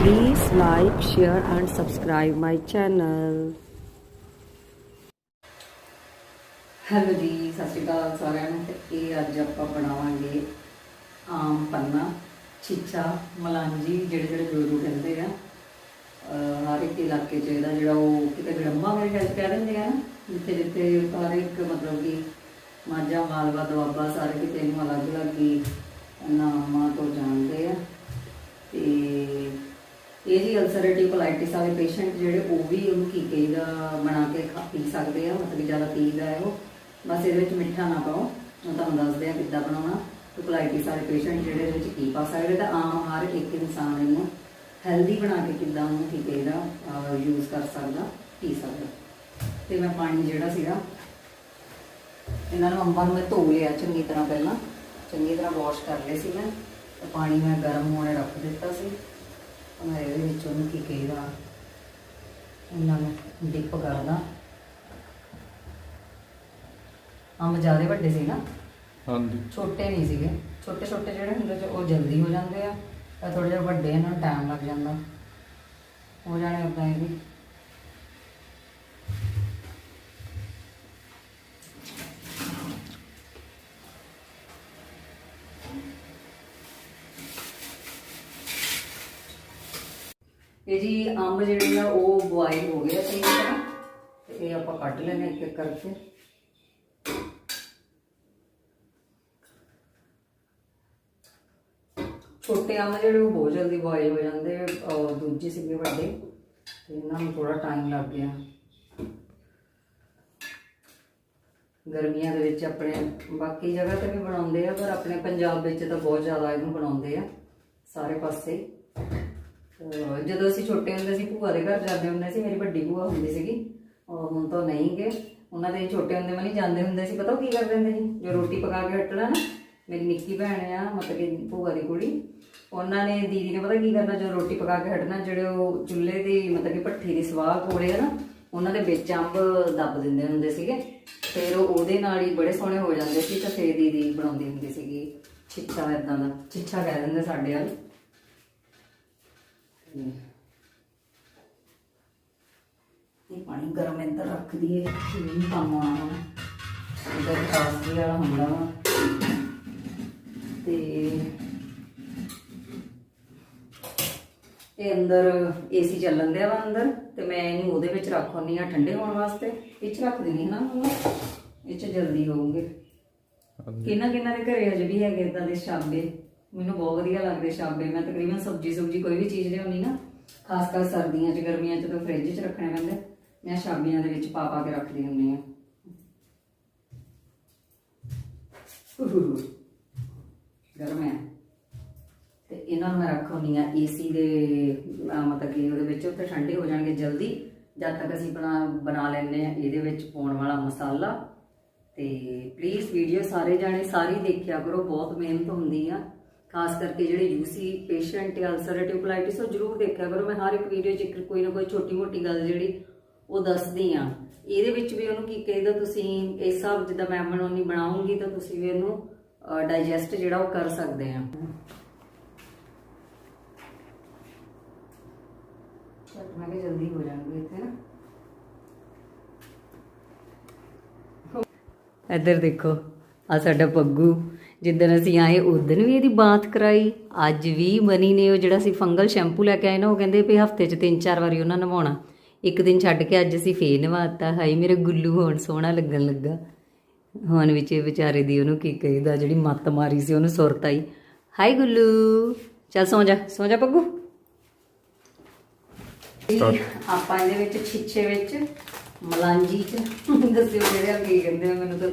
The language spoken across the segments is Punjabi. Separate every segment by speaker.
Speaker 1: Please like, share and subscribe my channel.
Speaker 2: Hello ਜੀ ਸਤਿ ਸ਼੍ਰੀ ਅਕਾਲ ਸਾਰਿਆਂ ਨੂੰ ਇਹ ਅੱਜ ਆਪਾਂ ਬਣਾਵਾਂਗੇ ਆਮ ਪੰਨਾ ਛਿੱਛਾ ਮਲਾਂਜੀ ਜਿਹੜੇ ਜਿਹੜੇ ਗੁਰੂ ਕਹਿੰਦੇ ਆ ਹਰ ਇੱਕ ਇਲਾਕੇ 'ਚ ਇਹਦਾ ਜਿਹੜਾ ਉਹ ਕਿਤੇ ਗੜੰਬਾ ਮੇਰੇ ਖਿਆਲ ਕਹਿ ਦਿੰਦੇ ਆ ਨਾ ਜਿੱਥੇ ਜਿੱਥੇ ਹਰ ਇੱਕ ਮਤਲਬ ਕਿ ਮਾਝਾ ਮਾਲਵਾ ਦੁਆਬਾ ਸਾਰੇ ਕਿਤੇ ਨੂੰ ਅਲੱਗ ਅਲੱਗ ਹੀ ਨਾਮਾਂ ਤੋਂ ਜਾਣ ਇਹ ਜੀ ਅਲਸਰੇਟਿਵ ਕੋਲਾਈਟਿਸ ਵਾਲੇ ਪੇਸ਼ੈਂਟ ਜਿਹੜੇ ਉਹ ਵੀ ਉਹਨੂੰ ਕੀਕੇ ਦਾ ਬਣਾ ਕੇ ਖਾ, ਪੀ ਸਕਦੇ ਆ, ਮਤਲਬ ਕਿ ਜ਼ਿਆਦਾ ਪੀਦਾ ਹੈ ਉਹ। ਬਸ ਇਹਦੇ ਵਿੱਚ ਮਿੱਠਾ ਨਾ ਪਾਓ। ਮੈਂ ਤੁਹਾਨੂੰ ਦੱਸਦੇ ਆ ਕਿੱਦਾਂ ਬਣਾਉਣਾ। ਤੇ ਕੋਲਾਈਟਿਸ ਵਾਲੇ ਪੇਸ਼ੈਂਟ ਜਿਹੜੇ ਇਹਦੇ ਵਿੱਚ ਕੀ ਪਾ ਸਕਦੇ ਤਾਂ ਆਮ ਹਰ ਇੱਕ ਇਨਸਾਨ ਇਹਨੂੰ ਹੈਲਦੀ ਬਣਾ ਕੇ ਕਿੱਦਾਂ ਉਹਨੂੰ ਕੀਕੇ ਦਾ ਯੂਜ਼ ਕਰ ਸਕਦਾ, ਪੀ ਸਕਦਾ। ਤੇ ਮੈਂ ਪਾਣੀ ਜਿਹੜਾ ਸੀਗਾ, ਇਹਨਾਂ ਨੂੰ ਅੰਬਾਂ ਨੂੰ ਮੈਂ ਧੋ ਲਿਆ ਚੰਗੀ ਤਰ੍ਹਾਂ ਪਹਿਲਾਂ। ਚੰਗੀ ਤਰ੍ਹਾਂ ਵਾਸ਼ ਕਰ ਲਏ ਸੀ ਮੈਂ। ਤੇ ਪਾਣੀ ਮੈਂ ਗਰਮ ਹੋਣੇ ਰੱਖ ਦਿੱਤਾ ਸੀ। ਮੈਂ ਇਹਦੇ ਵਿੱਚ ਉਹਨੂੰ ਕੀ ਕਹੀਦਾ? ਇਹਨਾਂ ਨੂੰ ਡਿਪ ਕਰਦਾ ਅੰਬ ਜ਼ਿਆਦਾ ਵੱਡੇ ਸੀ ਨਾ?
Speaker 3: ਹਾਂਜੀ।
Speaker 2: ਛੋਟੇ ਨਹੀਂ ਸੀਗੇ। ਛੋਟੇ ਛੋਟੇ ਜਿਹੜੇ ਹੁੰਦੇ ਚ ਉਹ ਜਲਦੀ ਹੋ ਜਾਂਦੇ ਆ। ਤੇ ਥੋੜੇ ਜਿਹੇ ਵੱਡੇ ਇਹਨਾਂ ਨੂੰ ਟਾਈਮ ਲੱਗ ਜਾਂਦਾ। ਹੋ ਜਾਣੇ ਉਦਾਂ ਇਹ ਵੀ। ਇਹ ਜੀ ਅੰਬ ਜਿਹੜੇ ਆ ਉਹ ਬੁਆਇਲ ਹੋ ਗਏ ਸਹੀ ਤਰ੍ਹਾਂ ਤੇ ਇਹ ਆਪਾਂ ਕੱਢ ਲੈਣੇ ਇੱਕ ਇੱਕ ਕਰਕੇ। ਛੋਟੇ ਅੰਬ ਜਿਹੜੇ ਉਹ ਬਹੁਤ ਜਲਦੀ ਬੁਆਇਲ ਹੋ ਜਾਂਦੇ ਦੂਜੇ ਸੀਗੇ ਵੱਡੇ। ਤੇ ਇਹਨਾਂ ਨੂੰ ਥੋੜਾ ਟਾਈਮ ਲੱਗ ਗਿਆ। ਗਰਮੀਆਂ ਦੇ ਵਿੱਚ ਆਪਣੇ ਬਾਕੀ ਜਗ੍ਹਾ ਤੇ ਵੀ ਬਣਾਉਂਦੇ ਆ, ਪਰ ਆਪਣੇ ਪੰਜਾਬ ਵਿੱਚ ਤਾਂ ਬਹੁਤ ਜ਼ਿਆਦਾ ਇਹਨੂੰ ਬਣਾਉਂਦੇ ਆ ਸਾਰੇ ਪਾਸੇ। ਜਦੋਂ ਅਸੀਂ ਛੋਟੇ ਹੁੰਦੇ ਸੀ, ਭੂਆ ਦੇ ਘਰ ਜਾਂਦੇ ਹੁੰਦੇ ਸੀ, ਮੇਰੀ ਵੱਡੀ ਭੂਆ ਹੁੰਦੀ ਸੀਗੀ। ਔਰ ਹੁਣ ਤਾਂ ਨਹੀਂ ਗਏ ਉਹਨਾਂ ਦੇ ਛੋਟੇ ਹੁੰਦੇ ਮਨੀ ਜਾਂਦੇ ਹੁੰਦੇ ਸੀ। ਪਤਾ ਉਹ ਕੀ ਕਰਦੇ ਹੁੰਦੇ ਸੀ? ਜੋ ਰੋਟੀ ਪਕਾ ਕੇ ਹਟਣਾ ਨਾ, ਮੇਰੀ ਨਿੱਕੀ ਭੈਣ ਆ, ਮਤਲਬ ਕਿ ਭੂਆ ਦੀ ਕੁੜੀ। ਉਹਨਾਂ ਨੇ, ਦੀਦੀ ਨੇ ਪਤਾ ਕੀ ਕਰਨਾ, ਜੋ ਰੋਟੀ ਪਕਾ ਕੇ ਹਟਣਾ, ਜਿਹੜੇ ਉਹ ਚੁੱਲ੍ਹੇ ਦੀ ਮਤਲਬ ਕਿ ਭੱਠੀ ਦੀ ਸਵਾਹ ਕੋਲੇ ਆ ਨਾ, ਉਹਨਾਂ ਦੇ ਵਿੱਚ ਅੰਬ ਦੱਬ ਦਿੰਦੇ ਹੁੰਦੇ ਸੀਗੇ। ਫਿਰ ਉਹ ਉਹਦੇ ਨਾਲ ਹੀ ਬੜੇ ਸੋਹਣੇ ਹੋ ਜਾਂਦੇ ਸੀ। ਤਾਂ ਫੇਰ ਦੀਦੀ ਬਣਾਉਂਦੀ ਹੁੰਦੀ ਸੀਗੀ, ਛਿੱਛਾ ਇਦਾਂ ਦਾ। ਛਿੱਛਾ ਕਹਿ ਦਿੰਦੇ ਸਾਡੇ ਵੱਲ। ਇਹ ਪਾਣੀ ਗਰਮ ਇੰਦਰ ਰੱਖ ਦਈਏ ਕੰਮ ਆਉਣਾ ਇਹਦਾ ਵਾਲਾ ਹੁੰਦਾ ਵਾ। ਤੇ ਇਹ ਅੰਦਰ ਏਸੀ ਚੱਲਣ ਦਿਆ ਵਾ ਅੰਦਰ ਤੇ ਮੈਂ ਇਹਨੂੰ ਉਹਦੇ ਵਿੱਚ ਰੱਖ ਆਉਂਦੀ ਆ ਠੰਡੇ ਹੋਣ ਵਾਸਤੇ। ਇਹ ਚ ਰੱਖ ਦਿੰਦੀ ਹਾਂ ਨਾ ਇਹ ਚ ਜਲਦੀ ਹੋਊਗੇ। ਕਿੰਨਾ ਕਿੰਨਾ ਦੇ ਘਰੇ ਅਜੇ ਵੀ ਹੈਗੇ ਇਦਾਂ ਦੇ ਸ਼ਾਬੇ। ਮੈਨੂੰ ਬਹੁਤ ਵਧੀਆ ਲੱਗਦੇ ਸ਼ਾਬੇ ਮੈਂ ਤਕਰੀਬਨ ਸਬਜੀ ਸੁਬਜੀ ਕੋਈ ਵੀ ਚੀਜ਼ ਲਿਆਉਣੀ ਨਾ ਖਾਸ ਕਰ ਸਰਦੀਆਂ 'ਚ ਗਰਮੀਆਂ 'ਚ ਤਾਂ ਫ੍ਰਿਜ 'ਚ ਰੱਖਣੇ ਪੈਂਦੇ। ਮੈਂ ਸ਼ਾਬੀਆਂ ਦੇ ਵਿੱਚ ਪਾ ਪਾ ਕੇ ਰੱਖਦੀ ਹੁੰਦੀ ਆ ਗਰਮ ਹੈ। ਤੇ ਇਹਨਾਂ ਨੂੰ ਮੈਂ ਰੱਖਉਣੀ ਆ ਏਸੀ ਦੇ ਮਤਲਬ ਕਿ ਉਹਦੇ ਵਿੱਚ ਉੱਥੇ ਠੰਡੇ ਹੋ ਜਾਣਗੇ ਜਲਦੀ। ਜਦ ਤੱਕ ਅਸੀਂ ਬਣਾ ਬਣਾ ਲੈਂਦੇ ਆ ਇਹਦੇ ਵਿੱਚ ਪਾਉਣ ਵਾਲਾ ਮਸਾਲਾ। ਤੇ ਪਲੀਜ਼ ਵੀਡੀਓ ਸਾਰੇ ਜਾਣੇ ਸਾਰੀ ਦੇਖਿਆ ਕਰੋ ਬਹੁਤ ਮਿਹਨਤ ਹੁੰਦੀ ਆ। ਖਾਸ ਕਰਕੇ ਜਿਹੜੇ ਯੂਸੀ ਪੇਸ਼ੈਂਟ ਅਲਸਰੇਟਿਵ ਕੋਲਾਈਟਿਸ ਉਹ ਜ਼ਰੂਰ ਦੇਖਿਆ ਕਰੋ। ਮੈਂ ਹਰ ਇੱਕ ਵੀਡੀਓ 'ਚ ਇੱਕ ਕੋਈ ਨਾ ਕੋਈ ਛੋਟੀ ਮੋਟੀ ਗੱਲ ਜਿਹੜੀ ਉਹ ਦੱਸਦੀ ਆ ਇਹਦੇ ਵਿੱਚ ਵੀ ਉਹਨੂੰ ਕੀ ਕਹੀਦਾ ਤੁਸੀਂ ਇਸ ਹਿਸਾਬ ਜਿੱਦਾਂ ਮੈਂ ਬਣਾਉਣੀ ਬਣਾਉਂਗੀ ਤਾਂ ਤੁਸੀਂ ਵੀ ਇਹਨੂੰ ਡਾਈਜੈਸਟ ਜਿਹੜਾ ਉਹ ਕਰ ਸਕਦੇ ਆ ਚੱਲ ਮੈਂ ਕਿਹਾ ਜਲਦੀ ਹੋ ਜਾਣਗੇ ਇੱਥੇ ਨਾ। ਇੱਧਰ ਦੇਖੋ ਆ ਸਾਡਾ ਪੱਗੂ। ਜਿੱਦਣ ਅਸੀਂ ਆਏ ਉਦੋਂ ਵੀ ਇਹਦੀ ਬਾਤ ਕਰਾਈ। ਅੱਜ ਵੀ ਮਨੀ ਨੇ ਉਹ ਜਿਹੜਾ ਸੀ ਫੰਗਲ ਸ਼ੈਂਪੂ ਲੈ ਕੇ ਆਏ ਨਾ ਉਹ ਕਹਿੰਦੇ ਵੀ ਹਫ਼ਤੇ 'ਚ ਤਿੰਨ ਚਾਰ ਵਾਰੀ ਉਹਨਾਂ ਨਵਾਉਣਾ। ਇੱਕ ਦਿਨ ਛੱਡ ਕੇ ਅੱਜ ਅਸੀਂ ਫੇਰ ਨਵਾਤਾ। ਹਾਈ ਮੇਰੇ ਗੁੱਲੂ ਹੁਣ ਸੋਹਣਾ ਲੱਗਣ ਲੱਗਾ। ਹੁਣ ਵਿੱਚ ਇਹ ਵਿਚਾਰੇ ਦੀ ਉਹਨੂੰ ਕੀ ਕਹੀਦਾ ਜਿਹੜੀ ਮੱਤ ਮਾਰੀ ਸੀ ਉਹਨੂੰ ਸੁਰਤ ਆਈ। ਹਾਈ ਗੁੱਲੂ ਚੱਲ ਸੌਂ ਜਾ ਸੌਂ ਜਾ ਪੱਗੂ। ਆਪਾਂ ਇਹਦੇ ਵਿੱਚ ਛਿੱਛੇ ਵਿੱਚ ਮਲਾਂਜੀ ਚ। ਦੱਸਿਓ ਜਿਹੜੇ ਅੱਗੇ ਕਹਿੰਦੇ ਮੈਨੂੰ ਤਾਂ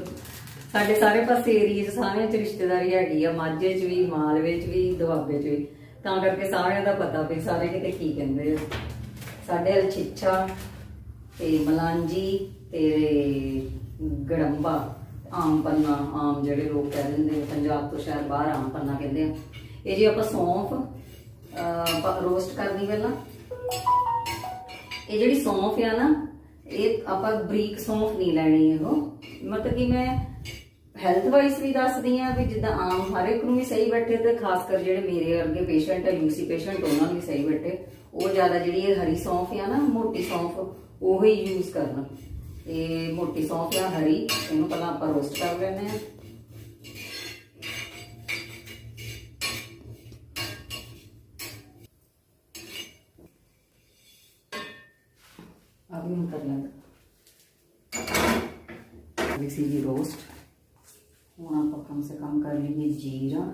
Speaker 2: ਸਾਡੇ ਸਾਰੇ ਪਾਸੇ ਏਰੀਏ 'ਚ ਸਾਰਿਆਂ 'ਚ ਰਿਸ਼ਤੇਦਾਰੀ ਹੈਗੀ ਆ, ਮਾਝੇ 'ਚ ਵੀ, ਮਾਲਵੇ 'ਚ ਵੀ, ਦੁਆਬੇ 'ਚ ਵੀ। ਤਾਂ ਕਰਕੇ ਸਾਰਿਆਂ ਦਾ ਪਤਾ ਵੀ ਸਾਰੇ ਕਿਤੇ ਕੀ ਕਹਿੰਦੇ ਆ। ਸਾਡੇ ਵੱਲ ਤੇ ਮਲਾਂਜੀ ਤੇ ਗੜੰਬਾ, ਆਮ ਪੰਨਾ, ਆਮ ਜਿਹੜੇ ਲੋਕ ਕਹਿ ਦਿੰਦੇ ਪੰਜਾਬ ਤੋਂ ਸ਼ਾਇਦ ਬਾਹਰ ਆਮ ਪੰਨਾ ਕਹਿੰਦੇ ਆ। ਇਹ ਜੀ ਆਪਾਂ ਸੌਂਫ ਰੋਸਟ ਕਰਨੀ ਪਹਿਲਾਂ। ਇਹ ਜਿਹੜੀ ਸੌਂਫ ਆ ਨਾ, ਇਹ ਆਪਾਂ ਬਰੀਕ ਸੌਂਫ ਨਹੀਂ ਲੈਣੀ ਇਹੋ ਮਤਲਬ ਕਿ ਮੈਂ ਹੈਲਥ ਵਾਈਜ਼ ਵੀ ਦੱਸਦੀ ਆ ਵੀ ਜਿੱਦਾਂ ਆਮ ਹਰ ਇੱਕ ਨੂੰ ਵੀ ਸਹੀ ਬੈਠੇ ਤੇ ਖਾਸ ਕਰ ਜਿਹੜੇ ਮੇਰੇ ਵਰਗੇ ਪੇਸ਼ੈਂਟ ਹੈ ਯੂਸੀ ਪੇਸ਼ੈਂਟ ਉਹਨਾਂ ਨੂੰ ਵੀ ਸਹੀ ਬੈਠੇ। ਉਹ ਜ਼ਿਆਦਾ ਜਿਹੜੀ ਇਹ ਹਰੀ ਸੌਂਫ ਆ ਨਾ, ਮੋਟੀ ਸੌਂਫ, ਉਹ ਹੀ ਯੂਜ਼ ਕਰਨਾ। ਇਹ ਮੋਟੀ ਸੌਂਫ ਆ ਹਰੀ ਇਹਨੂੰ ਪਹਿਲਾਂ ਆਪਾਂ ਰੋਸਟ ਕਰ ਲੈਣੇ ਆ ਆ ਹੁਣ ਕਰ ਲਾਂਗੇ ਮਿਕਸੀ ਦੀ ਰੋਸਟ ਹੁਣ ਆਪਾਂ ਕਮ ਸੇ ਕਮ ਕਰ ਲਈਏ ਜੀਰਾ।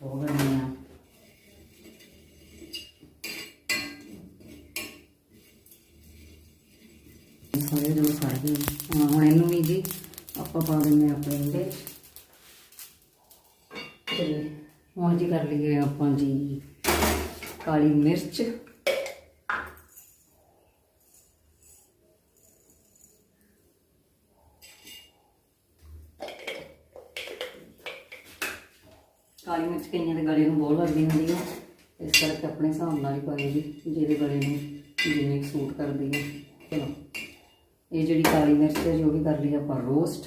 Speaker 2: ਹੋ ਗਏ ਆ ਸਾਰੇ ਜੋ ਸੜ ਗਏ। ਹਾਂ, ਹੁਣ ਇਹਨੂੰ ਵੀ ਜੀ ਆਪਾਂ ਪਾ ਦਿੰਦੇ ਹਾਂ ਆਪਣੇ ਇਹਦੇ ਤੇ ਹੁਣ ਜੀ ਕਰ ਲਈਏ ਆਪਾਂ ਜੀ ਕਾਲੀ ਮਿਰਚ ਕਾਲੀ ਮਿਰਚ ਕਈਆਂ ਦੇ ਗਲੇ ਨੂੰ ਬਹੁਤ ਲੱਗਦੀ ਹੁੰਦੀ ਹੈ ਇਸ ਕਰਕੇ ਆਪਣੇ ਹਿਸਾਬ ਨਾਲ ਹੀ ਪਾਈ ਜੀ ਜਿਹਦੇ ਗਲੇ ਨੂੰ ਜਿੰਨੀ ਕੁ ਸੂਟ ਕਰਦੀ ਹੈ ਚਲੋ ਇਹ ਜਿਹੜੀ ਕਾਲੀ ਮਿਰਚ ਹੈ ਜੋ ਵੀ ਕਰ ਲਈ ਆਪਾਂ ਰੋਸਟ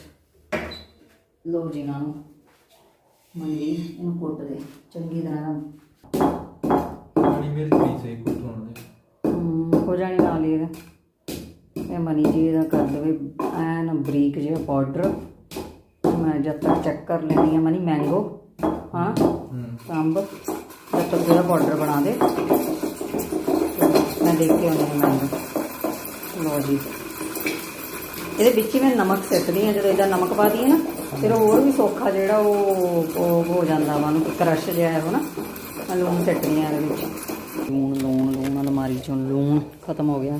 Speaker 2: ਲੋ ਜੀ ਇਹਨਾਂ ਨੂੰ ਮੰਗੀ ਇਹਨੂੰ ਕੁੱਟ ਦੇ ਚੰਗੀ ਤਰ੍ਹਾਂ
Speaker 3: ਕਾਲੀ ਮਿਰਚ ਵੀ ਸਹੀ ਕੁੱਟਣ ਦੇ
Speaker 2: ਹੋ ਜਾਣੀ ਨਾਲ ਹੀ ਇਹਦਾ। ਇਹ ਮਨੀ ਜੀ ਇਹਦਾ ਕਰ ਦੇਵੇ ਐਨ ਬਰੀਕ ਜਿਹਾ ਪਾਊਡਰ ਮੈਂ ਜਦ ਤੱਕ ਚੈੱਕ ਕਰ ਲੈਣੀ ਆ ਮਨੀ ਮੈਂਗੋ ਹਾਂ
Speaker 3: ਹੂੰ।
Speaker 2: ਅੰਬ ਜਦ ਤੱਕ ਇਹਦਾ ਪਾਊਡਰ ਬਣਾ ਦੇ ਮੈਂ ਦੇਖ ਕੇ ਆਉਂਦੀ ਹਾਂ ਲੋ ਜੀ। ਇਹਦੇ ਵਿੱਚ ਹੀ ਮੈਂ ਨਮਕ ਸਿੱਟਦੀ ਹਾਂ, ਜਦੋਂ ਇਹਦਾ ਨਮਕ ਪਾ ਦਈਏ ਨਾ, ਫਿਰ ਉਹ ਹੋਰ ਵੀ ਸੌਖਾ ਜਿਹੜਾ ਉਹ ਹੋ ਜਾਂਦਾ ਵਾ, ਉਹਨੂੰ ਕਰਸ਼ ਜਿਹਾ ਹੈ ਨਾ। ਮੈਂ ਲੂਣ ਸਿੱਟਦੀ ਹਾਂ ਇਹਦੇ ਵਿੱਚ। ਲੂਣ ਲੂਣ ਲੂਣ, ਅਲਮਾਰੀ ਚੋਂ ਲੂਣ ਖਤਮ ਹੋ ਗਿਆ।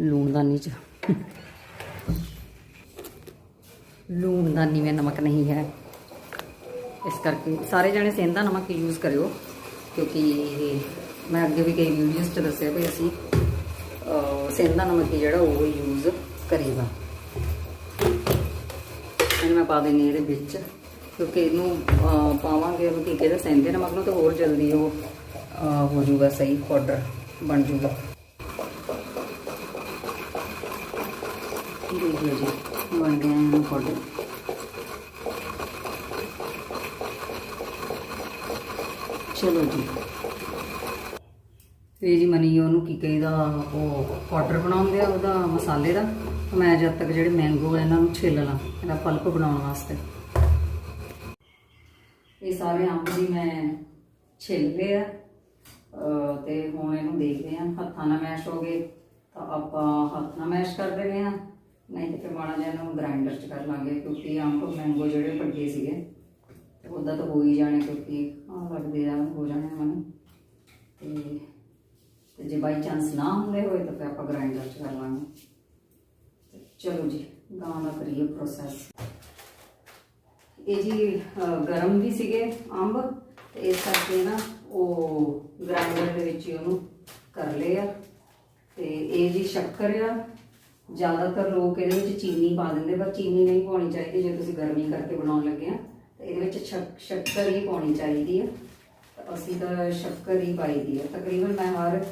Speaker 2: ਲੂਣਦਾਨੀ ਚ। ਲੂਣਦਾਨੀ ਵਿੱਚ ਨਮਕ ਨਹੀਂ ਹੈ। ਇਸ ਕਰਕੇ ਸਾਰੇ ਜਣੇ ਸੇਂਦਾ ਨਮਕ ਯੂਜ਼ ਕਰਿਓ ਕਿਉਂਕਿ ਮੈਂ ਅੱਗੇ ਵੀ ਕਈ ਵੀਡੀਓਜ਼ 'ਚ ਦੱਸਿਆ ਵੀ ਅਸੀਂ ਅਹ, ਸੇਂਦਾ ਨਮਕ ਹੀ ਜਿਹੜਾ ਉਹ ਯੂਜ਼ ਕਰੀਦਾ ਇਹਨੂੰ ਮੈਂ ਪਾ ਦੇਣੀ ਇਹਦੇ ਵਿੱਚ ਕਿਉਂਕਿ ਇਹਨੂੰ ਪਾਵਾਂਗੇ ਉਹ ਕੀ ਕਹਿੰਦੇ ਸੇਂਦੇ ਨਮਕ ਨੂੰ ਤਾਂ ਹੋਰ ਜਲਦੀ ਉਹ ਹੋ ਜਾਊਗਾ ਸਹੀ ਪਾਊਡਰ ਬਣ ਜਾਊਗਾ ਦੇਖ ਜੀ ਬਣ ਗਿਆ ਇਹਨੂੰ ਪਾਊਡਰ ਚਲੋ ਜੀ। ਇਹ ਜੀ ਮਨੀ ਉਹਨੂੰ ਕੀ ਕਹੀਦਾ, ਉਹ ਪਾਊਡਰ ਬਣਾਉਂਦੇ ਆ ਉਹਦਾ ਮਸਾਲੇ ਦਾ। ਮੈਂ ਜਦ ਤੱਕ ਜਿਹੜੇ ਮੈਂਗੋ ਆ, ਇਹਨਾਂ ਨੂੰ ਛਿੱਲ ਲਾਂ ਇਹਦਾ ਪਲਪ ਬਣਾਉਣ ਵਾਸਤੇ। ਇਹ ਸਾਰੇ ਅੰਬ ਜੀ ਮੈਂ ਛਿੱਲ ਲਏ ਆ। ਅਹ ਤੇ ਹੁਣ ਇਹਨੂੰ ਦੇਖਦੇ ਆ, ਹੱਥਾਂ ਨਾਲ ਮੈਸ਼ ਹੋ ਗਏ, ਤਾਂ ਆਪਾਂ ਹੱਥ ਨਾਲ ਮੈਸ਼ ਕਰ ਦਿੰਦੇ ਆ। ਨਹੀਂ ਤੇ ਫਿਰ ਮਾੜਾ ਜਿਹਾ ਇਹਨੂੰ ਗ੍ਰਾਈਂਡਰ 'ਚ ਕਰ ਲਾਂਗੇ, ਕਿਉਂਕਿ ਅੰਬ ਮੈਂਗੋ ਜਿਹੜੇ ਵੱਡੇ ਸੀਗੇ, ਉਹਦਾ ਤਾਂ ਹੋ ਹੀ ਜਾਣੇ ਕਿਉਂਕਿ ਲੱਗਦੇ ਆ ਹੋ ਜਾਣੇ ਮਨ। ਤੇ ਤੇ ਜੇ ਬਾਈ ਚਾਂਸ ਨਾ ਹੁੰਦੇ ਹੋਏ ਤਾਂ ਫਿਰ ਆਪਾਂ ਗ੍ਰਾਈਂਡਰ 'ਚ ਕਰ ਲਾਂਗੇ। ਚਲੋ ਜੀ, ਗਾਂ ਦਾ ਕਰੀਏ ਪ੍ਰੋਸੈਸ ਇਹ ਜੀ ਗਰਮ ਵੀ ਸੀਗੇ ਅੰਬ, ਤੇ ਇਸ ਕਰਕੇ ਨਾ ਉਹ ਗ੍ਰਾਈਂਡਰ ਦੇ ਵਿੱਚ ਹੀ ਉਹਨੂੰ ਕਰ ਲਏ ਆ। ਤੇ ਇਹ ਜੀ ਸ਼ੱਕਰ ਆ। ਜ਼ਿਆਦਾਤਰ ਲੋਕ ਇਹਦੇ ਵਿੱਚ ਚੀਨੀ ਪਾ ਦਿੰਦੇ, ਪਰ ਚੀਨੀ ਨਹੀਂ ਪਾਉਣੀ ਚਾਹੀਦੀ ਜੇ ਤੁਸੀਂ ਗਰਮੀ ਕਰਕੇ ਬਣਾਉਣ ਲੱਗੇ ਆ। ਇਹਦੇ ਵਿੱਚ ਸ਼ੱਕਰ ਹੀ ਪਾਉਣੀ ਚਾਹੀਦੀ ਆ। ਅਸੀਂ ਤਾਂ ਸ਼ੱਕਰ ਹੀ ਪਾਈ ਦੀ ਆ। ਤਕਰੀਬਨ ਮੈਂ ਹਰ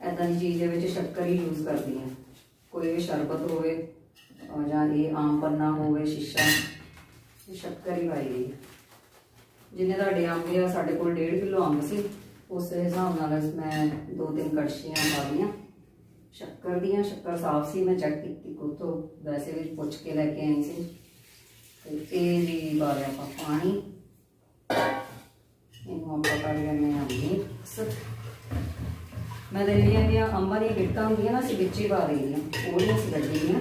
Speaker 2: ਐਦਾਂ ਦੀ ਚੀਜ਼ ਦੇ ਵਿੱਚ ਸ਼ੱਕਰ ਹੀ ਯੂਜ਼ ਕਰਦੀ ਹਾਂ ਕੋਈ ਵੀ ਸ਼ਰਬਤ ਹੋਵੇ ਜਾਂ ਇਹ ਆਮ ਪੰਨਾ ਹੋਵੇ, ਸ਼ੀਸ਼ਾ ਸ਼ੱਕਰ ਹੀ ਪਾਈ ਦੀ ਜਿੰਨੇ ਤੁਹਾਡੇ ਅੰਬ ਆ, ਸਾਡੇ ਕੋਲ 1.5 ਕਿਲੋ ਅੰਬ ਸੀ, ਉਸ ਹਿਸਾਬ ਨਾਲ ਮੈਂ ਦੋ ਤਿੰਨ ਕੜਛੀਆਂ ਪਾ ਲਈਆਂ। ਸ਼ੱਕਰ ਦੀਆਂ, ਸ਼ੱਕਰ ਸਾਫ਼ ਸੀ, ਮੈਂ ਚੈੱਕ ਕੀਤੀ ਕੋ ਵੈਸੇ ਵੀ ਪੁੱਛ ਕੇ ਲੈ ਕੇ ਆਈ ਸੀ। ਤੇ ਇਹ ਜੀ ਪਾ ਲਿਆ ਆਪਾਂ ਪਾਣੀ। ਇਹਨੂੰ ਆਪਾਂ ਕਰ ਲੈਣੇ ਆ ਮਿਕਸ ਮੈਂ ਦੇ ਜਿਹੜੀਆਂ ਦੀਆਂ ਅੰਬਾਂ ਦੀਆਂ ਗਿੱਟਾਂ ਹੁੰਦੀਆਂ ਨਾ, ਅਸੀਂ ਵਿੱਚ ਹੀ ਪਾ ਦਈਦੀਆਂ ਉਹ ਨਹੀਂ ਅਸੀਂ ਕੱਢੀਆਂ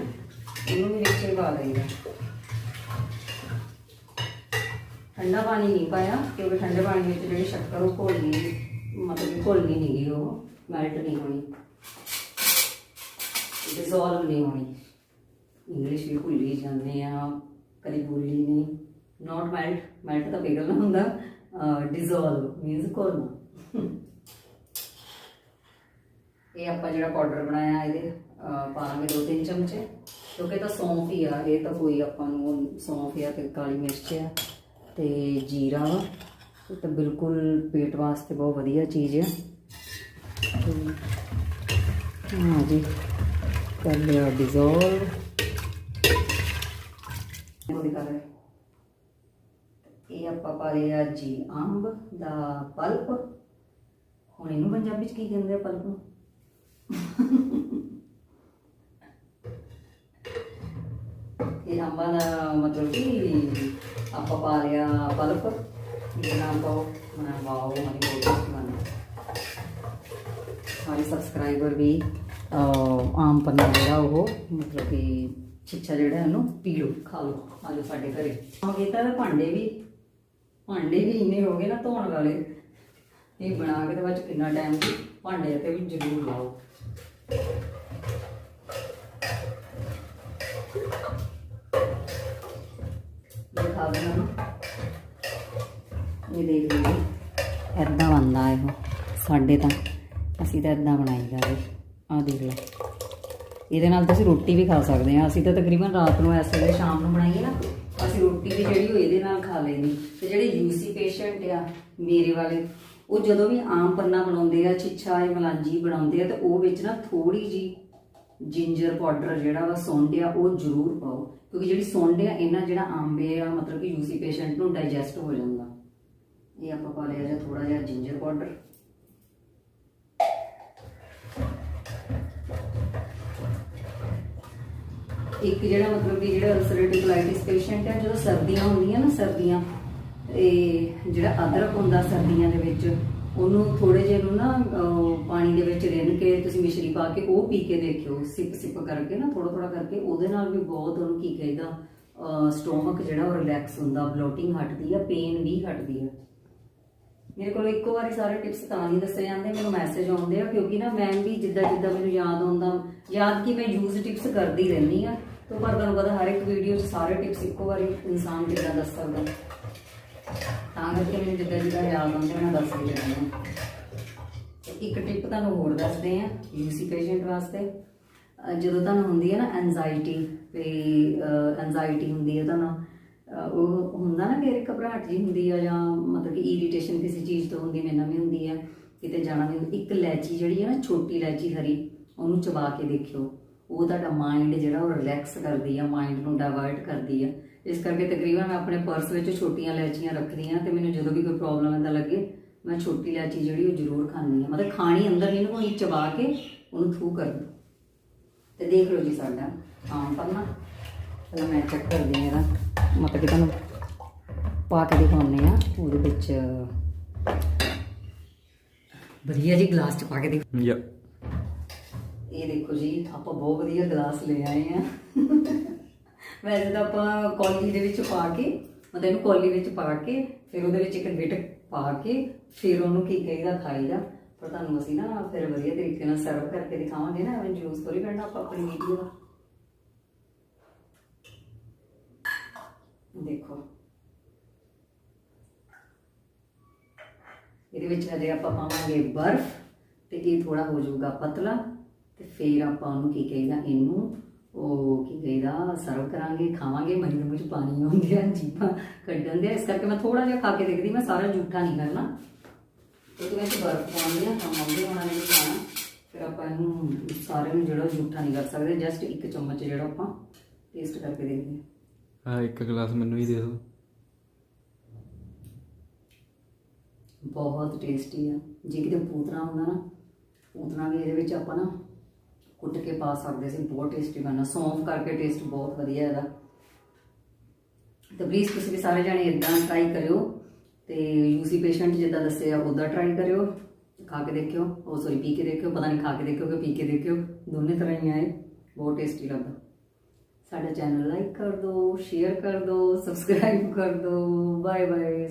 Speaker 2: ਉਹਨੂੰ ਵੀ ਵਿੱਚ ਹੀ ਪਾ ਦਈਦਾ ਠੰਡਾ ਪਾਣੀ ਨਹੀਂ ਪਾਇਆ, ਕਿਉਂਕਿ ਠੰਡੇ ਪਾਣੀ ਵਿੱਚ ਜਿਹੜੀ ਸ਼ੱਕਰ ਉਹ ਘੋਲਣੀ ਮਤਲਬ ਕਿ ਘੁਲਣੀ ਨਹੀਂ ਗਈ ਉਹ ਮੈਲਟ ਨਹੀਂ ਹੋਣੀ। ਡਿਸੋਲਵ ਨਹੀਂ ਹੋਣੀ। ਇੰਗਲਿਸ਼ ਵੀ ਭੁੱਲੀ ਜਾਂਦੇ ਆ। ਕਦੀ ਬੋਲੀ ਨਹੀਂ। ਨਾਟ ਮੈਲਟ ਮੈਲਟ ਤਾਂ ਪਿਘਲਣਾ ਹੁੰਦਾ ਡਿਸੋਲਵ ਮੀਨਸ ਘੁਲਣਾ। ਇਹ ਆਪਾਂ ਜਿਹੜਾ ਪਾਊਡਰ ਬਣਾਇਆ ਇਹਦੇ ਅਹ, ਪਾਵਾਂਗੇ ਦੋ ਤਿੰਨ ਚਮਚੇ। ਕਿਉਂਕਿ ਇਹ ਤਾਂ ਸੌਂਫ ਹੀ ਆ ਇਹ ਤਾਂ ਕੋਈ ਆਪਾਂ ਨੂੰ ਸੌਂਫ ਆ ਤੇ ਕਾਲੀ ਮਿਰਚ ਆ ਤੇ ਜੀਰਾ ਵਾ। ਇਹ ਤਾਂ ਬਿਲਕੁਲ ਪੇਟ ਵਾਸਤੇ ਬਹੁਤ ਵਧੀਆ ਚੀਜ਼ ਆ। ਤੇ ਹਾਂ ਜੀ ਕਰ ਲਿਆ ਡਿਜ਼ੋਲਵ ਉਹ ਦਿਖਾ ਰਹੇ? ਇਹ ਆਪਾਂ ਪਾ ਲਿਆ ਜੀ ਅੰਬ ਦਾ ਪਲਪ। ਹੁਣ ਇਹਨੂੰ ਪੰਜਾਬੀ ਚ ਕੀ ਕਹਿੰਦੇ ਆ ਪਲਪ? ਨੂੰ ਇਹ ਅੰਬਾਂ ਦਾ ਮਤਲਬ ਕਿ ਆਪਾਂ ਪਾ ਲਿਆ ਪਲਪ। ਇਹਦਾ ਪਾਓ ਮੈਂ ਵਾਓ ਮਨੀ ਬਹੁਤ ਟੇਸਟੀ ਸਾਰੇ ਸਬਸਕ੍ਰਾਈਬਰ ਵੀ ਆਮ ਪੰਨਾ ਜਿਹੜਾ ਉਹ, ਮਤਲਬ ਕਿ ਛਿੱਛਾ ਜਿਹੜਾ ਇਹਨੂੰ ਪੀ ਲਓ ਖਾ ਲਓ, ਆ ਜਾਓ ਸਾਡੇ ਘਰੇ। ਆ ਤਾਂ ਭਾਂਡੇ ਵੀ ਭਾਂਡੇ ਵੀ ਇੰਨੇ ਹੋ ਗਏ ਨਾ ਧੋਣ ਵਾਲੇ। ਇਹ ਬਣਾ ਕੇ ਤੇ ਬਾਅਦ 'ਚ ਕਿੰਨਾ ਟਾਈਮ ਭਾਂਡੇ ਤੇ ਵੀ ਜ਼ਰੂਰ ਲਾਓ। ਦਿਖਾ ਦੇਣਾ ਇਹ ਦੇਖ ਲਓ ਐਦਾਂ ਬਣਦਾ ਇਹ, ਸਾਡੇ ਤਾਂ। ਅਸੀਂ ਤਾਂ ਐਦਾਂ ਬਣਾਈਦਾ ਇਹ ਆਹ ਦੇਖ ਲਓ। ਇਹਦੇ ਨਾਲ ਤੁਸੀਂ ਰੋਟੀ ਵੀ ਖਾ ਸਕਦੇ ਆ ਅਸੀਂ ਤਾਂ ਤਕਰੀਬਨ ਰਾਤ ਨੂੰ ਇਸ ਵੇਲੇ ਸ਼ਾਮ ਨੂੰ ਬਣਾਈਏ ਨਾ, ਅਸੀਂ ਰੋਟੀ ਵੀ ਜਿਹੜੀ ਉਹ ਇਹਦੇ ਨਾਲ ਖਾ ਲੈਂਦੀ ਤੇ ਜਿਹੜੇ ਯੂਸੀ ਪੇਸ਼ੈਂਟ ਆ, ਮੇਰੇ ਵਾਲੇ, ਉਹ ਜਦੋਂ ਵੀ ਆਮ ਪੰਨਾ ਬਣਾਉਂਦੇ ਆ, ਛਿੱਛਾ ਜਾਂ ਮਲਾਂਜੀ ਬਣਾਉਂਦੇ ਆ, ਤੇ ਉਹ ਵਿੱਚ ਨਾ ਥੋੜੀ ਜੀ ਜਿੰਜਰ ਪਾਊਡਰ ਜਿਹੜਾ ਵਾ ਸੌਂਡ ਆ, ਉਹ ਜ਼ਰੂਰ ਪਾਓ। ਕਿਉਂਕਿ ਜਿਹੜੀ ਸੌਂਡ ਆ, ਇਹਨਾਂ ਜਿਹੜਾ ਆਂਬੇ ਆ, ਮਤਲਬ ਕਿ ਯੂਸੀ ਪੇਸ਼ੈਂਟ ਨੂੰ ਡਾਈਜੈਸਟ ਹੋ ਜਾਂਦਾ। ਇਹ ਆਪਾਂ ਪਾ ਲਿਆ ਜਾਂ ਥੋੜਾ ਜਿਹਾ ਜਿੰਜਰ ਪਾਊਡਰ ਇੱਕ ਜਿਹੜਾ ਮਤਲਬ ਕਿ ਜਿਹੜਾ ਅਲਸਰੇਟਿਵ ਕੋਲਾਈਟਿਸ ਪੇਸ਼ੈਂਟ ਹੈ, ਜਦੋਂ ਸਰਦੀਆਂ ਹੁੰਦੀਆਂ ਨਾ, ਸਰਦੀਆਂ, ਤੇ ਜਿਹੜਾ ਅਦਰਕ ਹੁੰਦਾ ਸਰਦੀਆਂ ਦੇ ਵਿੱਚ, ਉਹਨੂੰ ਥੋੜੇ ਜਿਹੇ ਨੂੰ ਨਾ ਪਾਣੀ ਦੇ ਵਿੱਚ ਰਿੰਨ ਕੇ ਤੁਸੀਂ ਮਿਸ਼ਰੀ ਪਾ ਕੇ ਉਹ ਪੀ ਕੇ ਦੇਖਿਓ, ਸਿਪ ਸਿਪ ਕਰਕੇ ਨਾ ਥੋੜਾ ਥੋੜਾ ਕਰਕੇ, ਉਹਦੇ ਨਾਲ ਵੀ ਬਹੁਤ ਉਹਨੂੰ ਕੀ ਕਹਿੰਦਾ ਸਟੋਮਕ ਜਿਹੜਾ ਉਹ ਰਿਲੈਕਸ ਹੁੰਦਾ ਬਲੋਟਿੰਗ ਹਟਦੀ ਆ ਪੇਨ ਵੀ ਹਟਦੀ ਆ। ਮੇਰੇ ਕੋਲ ਇੱਕੋ ਵਾਰੀ ਸਾਰੇ ਟਿਪਸ ਤਾਂ ਨਹੀਂ ਦੱਸੇ ਜਾਂਦੇ, ਮੈਨੂੰ ਮੈਸੇਜ ਆਉਂਦੇ ਆ, ਕਿਉਂਕਿ ਨਾ ਮੈਂ ਵੀ ਜਿੱਦਾਂ ਜਿੱਦਾਂ ਮੈਨੂੰ ਯਾਦ ਆਉਂਦਾ, ਯਾਦ ਕਿ ਮੈਂ ਯੂਜ਼ ਟਿਪਸ ਕਰਦੀ ਰਹਿੰਦੀ ਆ ਤੋਂ ਪਰ ਤੁਹਾਨੂੰ ਪਤਾ ਹਰ ਇੱਕ ਵੀਡੀਓ 'ਚ ਸਾਰੇ ਟਿਪਸ ਇੱਕੋ ਵਾਰੀ ਇਨਸਾਨ ਕਿੱਦਾਂ ਦੱਸ ਸਕਦਾ ਤਾਂ ਕਰਕੇ ਮੈਨੂੰ ਜਿੱਦਾਂ ਜਿੱਦਾਂ ਯਾਦ ਆਉਂਦਾ ਮੈਂ ਦੱਸ ਹੀ। ਹਾਂ ਇੱਕ ਟਿਪ ਤੁਹਾਨੂੰ ਹੋਰ ਦੱਸਦੇ ਆ ਯੂਸੀ ਪੇਸ਼ੈਂਟ ਵਾਸਤੇ। ਜਦੋਂ ਤੁਹਾਨੂੰ ਹੁੰਦੀ ਹੈ ਨਾ ਐਂਜ਼ਾਈਟੀ ਤੇ ਐਂਜ਼ਾਈਟੀ ਹੁੰਦੀ ਹੈ ਤੁਹਾਨੂੰ ਉਹ ਹੁੰਦਾ ਨਾ ਕਿ ਘਬਰਾਹਟ ਜੀ ਹੁੰਦੀ ਆ ਜਾਂ ਮਤਲਬ ਕਿ ਇਰੀਟੇਸ਼ਨ ਕਿਸੇ ਚੀਜ਼ ਤੋਂ ਹੁੰਦੀ ਮੈਨੂੰ ਵੀ ਹੁੰਦੀ ਹੈ ਕਿਤੇ ਜਾਣਾ ਵੀ ਹੁੰਦਾ। ਇੱਕ ਲੈਚੀ ਜਿਹੜੀ ਹੈ ਨਾ, ਛੋਟੀ ਲੈਚੀ ਹਰੀ, ਉਹਨੂੰ ਚਬਾ ਕੇ ਦੇਖਿਓ। ਉਹ ਤੁਹਾਡਾ ਮਾਈਂਡ ਜਿਹੜਾ ਉਹ ਰਿਲੈਕਸ ਕਰਦੀ ਆ ਮਾਈਂਡ ਨੂੰ ਡਾਇਵਰਟ ਕਰਦੀ ਆ। ਇਸ ਕਰਕੇ ਤਕਰੀਬਨ ਮੈਂ ਆਪਣੇ ਪਰਸ ਵਿੱਚ ਛੋਟੀਆਂ ਇਲਾਇਚੀਆਂ ਰੱਖਦੀ ਆ ਤੇ ਮੈਨੂੰ ਜਦੋਂ ਵੀ ਕੋਈ ਪ੍ਰੋਬਲਮ ਐਂਦਾ ਲੱਗੇ, ਮੈਂ ਛੋਟੀ ਇਲਾਇਚੀ ਜਿਹੜੀ ਉਹ ਜ਼ਰੂਰ ਖਾਂਦੀ ਆ। ਮਤਲਬ ਖਾਣੀ ਅੰਦਰ ਨਹੀਂ ਨੂੰ ਚਬਾ ਕੇ ਉਹਨੂੰ ਥੂ ਕਰ ਦਿਓ ਤੇ ਦੇਖ ਲਓ ਜੀ ਸਾਡਾ ਆਮ ਪੰਨਾ। ਪਹਿਲਾਂ ਮੈਂ ਚੈੱਕ ਕਰਦੀ ਹਾਂ ਇਹਦਾ। ਮਤਲਬ ਕਿ ਤੁਹਾਨੂੰ ਪਾ ਕੇ ਦਿਖਾਉਂਦੇ ਆ ਉਹਦੇ ਵਿੱਚ ਵਧੀਆ ਜੀ ਗਲਾਸ ਚ ਪਾ ਕੇ ਦੇਖ
Speaker 3: ਯਾ
Speaker 2: ਇਹ ਦੇਖੋ ਜੀ, ਆਪਾਂ ਬਹੁਤ ਵਧੀਆ ਗਲਾਸ ਲੈ ਆਏ ਆ। ਵੈਸੇ ਤਾਂ ਆਪਾਂ ਕੌਲੀ ਦੇ ਵਿੱਚ ਪਾ ਕੇ, ਮਤਲਬ ਇਹਨੂੰ ਕੌਲੀ ਵਿੱਚ ਪਾ ਕੇ, ਫਿਰ ਉਹਦੇ ਵਿੱਚ ਇੱਕ ਬਿਟ ਪਾ ਕੇ, ਫਿਰ ਉਹਨੂੰ ਕੀ ਕਹੀਦਾ, ਖਾਈਦਾ। ਪਰ ਤੁਹਾਨੂੰ ਅਸੀਂ ਨਾ ਫਿਰ ਵਧੀਆ ਤਰੀਕੇ ਨਾਲ ਸਰਵ ਕਰਕੇ ਦਿਖਾਵਾਂਗੇ ਨਾ, ਐਵੇਂ ਜੂਸ ਥੋੜੀ ਕਰਨਾ ਆਪਾਂ ਆਪਣੀ ਵੀਡੀਓ ਦਾ। ਦੇਖੋ। ਇਹਦੇ ਵਿੱਚ ਹਜੇ ਆਪਾਂ ਪਾਵਾਂਗੇ ਬਰਫ਼, ਤੇ ਇਹ ਥੋੜਾ ਹੋ ਜਾਊਗਾ ਪਤਲਾ। ਤੇ ਫਿਰ ਆਪਾਂ ਉਹਨੂੰ ਕੀ ਕਹੀਦਾ ਇਹਨੂੰ ਉਹ ਕੀ ਕਹੀਦਾ ਸਰਵ ਕਰਾਂਗੇ ਖਾਵਾਂਗੇ ਮੈਨੂੰ ਚ ਪਾਣੀ ਆਉਂਦੇ ਆ ਜੀਭਾਂ ਕੱਢਣ ਦੇ ਇਸ ਕਰਕੇ ਮੈਂ ਥੋੜਾ ਜਿਹਾ ਖਾ ਕੇ ਦੇਖਦੀ ਮੈਂ ਸਾਰਾ ਝੂਠਾ ਨਹੀਂ ਕਰਨਾ। ਇਹਦੇ ਵਿੱਚ ਬਰਫ਼ ਪਾਉਣੀ ਆ ਤਾਂ ਮੰਮੀ ਹੋਣਾ ਨੇ ਖਾਣਾ। ਫਿਰ ਆਪਾਂ ਇਹਨੂੰ ਸਾਰੇ ਨੂੰ ਜਿਹੜਾ ਝੂਠਾ ਨਹੀਂ ਕਰ ਸਕਦੇ ਜਸਟ ਇੱਕ ਚਮਚ ਜਿਹੜਾ ਆਪਾਂ ਟੇਸਟ ਕਰਕੇ ਦੇਖਦੇ ਹਾਂ
Speaker 3: ਇੱਕ ਗਲਾਸ ਮੈਨੂੰ ਹੀ ਦੇ ਦਿਓ।
Speaker 2: ਬਹੁਤ ਟੇਸਟੀ ਆ। ਜੇ ਕਿਤੇ ਪੂਤਨਾ ਹੁੰਦਾ ਨਾ ਪੂਤਨਾ ਵੀ ਇਹਦੇ ਵਿੱਚ ਆਪਾਂ ਨਾ ਕੁੱਟ ਕੇ ਪਾ ਸਕਦੇ ਸੀ, ਬਹੁਤ ਟੇਸਟੀ ਬਣਨਾ। ਸੌਂਫ ਕਰਕੇ ਟੇਸਟ ਬਹੁਤ ਵਧੀਆ ਇਹਦਾ। ਤੇ ਪਲੀਜ਼ ਤੁਸੀਂ ਵੀ ਸਾਰੇ ਜਾਣੇ ਇਦਾਂ ਟਰਾਈ ਕਰਿਓ ਤੇ ਯੂਸੀ ਪੇਸ਼ੈਂਟ ਜਿੱਦਾਂ ਦੱਸਿਆ ਉਦਾਂ ਟਰਾਈ ਕਰਿਓ। ਖਾ ਕੇ ਦੇਖਿਓ। ਉਹ ਸੋਰੀ ਪੀ ਕੇ ਦੇਖਿਓ। ਪਤਾ ਨਹੀਂ ਖਾ ਕੇ ਦੇਖਿਓ ਕਿ ਪੀ ਕੇ ਦੇਖਿਓ। ਦੋਨੇ ਤਰ੍ਹਾਂ ਹੀ ਆਏ। ਬਹੁਤ ਟੇਸਟੀ ਲੱਗਦਾ। ਸਾਡਾ ਚੈਨਲ ਲਾਈਕ ਕਰ ਦਿਓ ਸ਼ੇਅਰ ਕਰ ਦਿਓ ਸਬਸਕ੍ਰਾਈਬ ਕਰ ਦਿਓ ਬਾਏ ਬਾਏ